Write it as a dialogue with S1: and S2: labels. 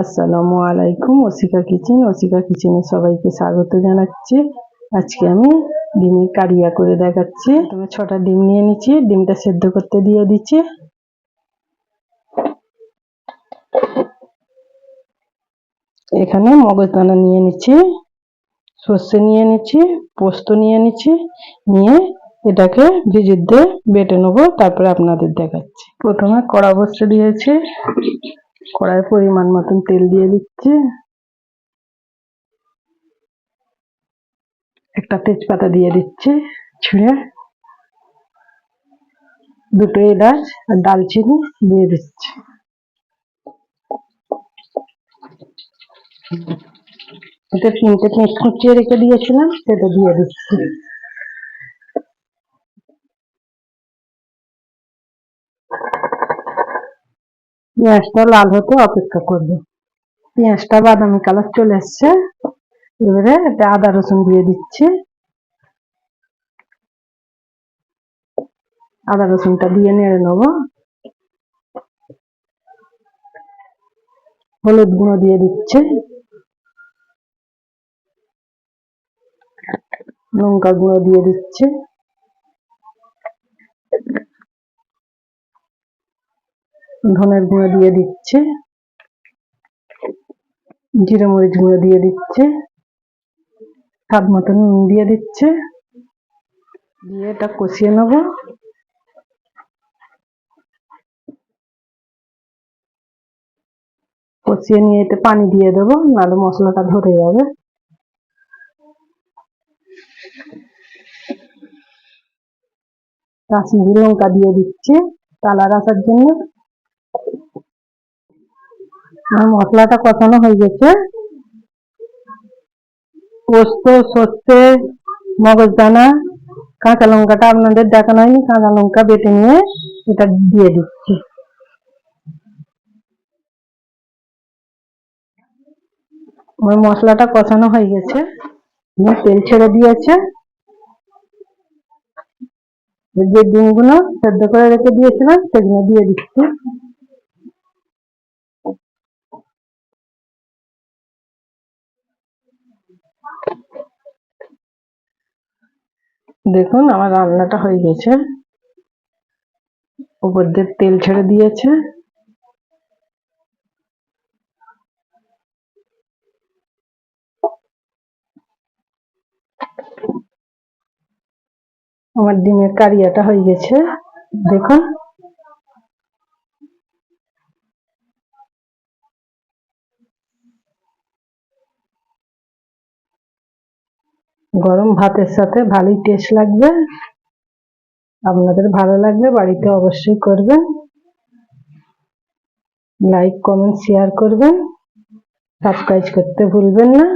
S1: আসসালামু আলাইকুম, ওসিকা কিচেন, ওসিকা কিচেনে সবাইকে স্বাগত জানাচ্ছি। আজকে আমি ডিমের কারিয়া করে দেখাচ্ছি। তুমি ছটা ডিম নিয়ে নিচ্ছি, ডিমটা সেদ্ধ করতে দিয়ে দিচ্ছি। এখানে মগজদানা নিয়ে নিচ্ছি, সর্ষে নিয়ে নিচ্ছি, পোস্ত নিয়ে নিচ্ছি, নিয়ে এটাকে ভিজির দিয়ে বেটে নেব, তারপরে আপনাদের দেখাচ্ছি। প্রথমে কড়া বসতে দিয়েছি। কড়াই পরিমাণ মতন তেল দিয়ে দিচ্ছি। একটা তেজপাতা দিয়ে দিচ্ছি ছিঁড়ে। দুটো এলাচ আর দালচিনি দিয়ে দিচ্ছি। এটা তিনটে পেঁচ কুচিয়ে রেখে দিয়েছিলাম, সেটা দিয়ে দিচ্ছি। পেঁয়াজটা লাল হতে অপেক্ষা করবে। পেঁয়াজটা বাদামি কালার চলে এসছে। এবারে এটা আদা রসুন দিয়ে দিচ্ছি। আদা রসুনটা দিয়ে নেড়ে নেব। হলুদ গুঁড়ো দিয়ে দিচ্ছে। লঙ্কা গুঁড়ো দিয়ে দিচ্ছে। ধনের গুঁড়ো দিয়ে দিচ্ছে। জিরে মরিচ গুঁড়ো দিয়ে দিচ্ছে। স্বাদ মতো নুন দিয়ে দিচ্ছে। দিয়ে এটা কষিয়ে নেব। কষিয়ে নিয়ে এতে পানি দিয়ে দেবো, নাহলে মশলাটা ধরে যাবে। কাশ্মীরি লঙ্কা দিয়ে দিচ্ছে। কালার আসার জন্য আমার মশলাটা কষানো হয়ে গেছে। পোস্ত, সর্ষে মগজদানা কাঁচা লঙ্কাটা আপনাদের দেখানো হয়নি কাঁচা লঙ্কা বেটে নিয়ে এটা দিয়ে দিচ্ছি। আমার মশলাটা কষানো হয়ে গেছে। তেল ছেড়ে দিয়েছে। যে ডিমগুলো সেদ্ধ করে রেখে দিয়েছিলাম, সেগুলো দিয়ে দিচ্ছি। দেখুন, আমার রান্নাটা হয়ে গেছে। উপর দিয়ে তেল ছেড়ে দিয়েছে। আমার ডিমের কারিয়াটা হয়ে গেছে। দেখুন। গরম ভাতের সাথে ভালোই টেস্ট লাগবে। আপনাদের ভালো লাগলে বাড়িতে অবশ্যই করবেন। লাইক কমেন্ট শেয়ার করবেন। সাবস্ক্রাইব করতে ভুলবেন না।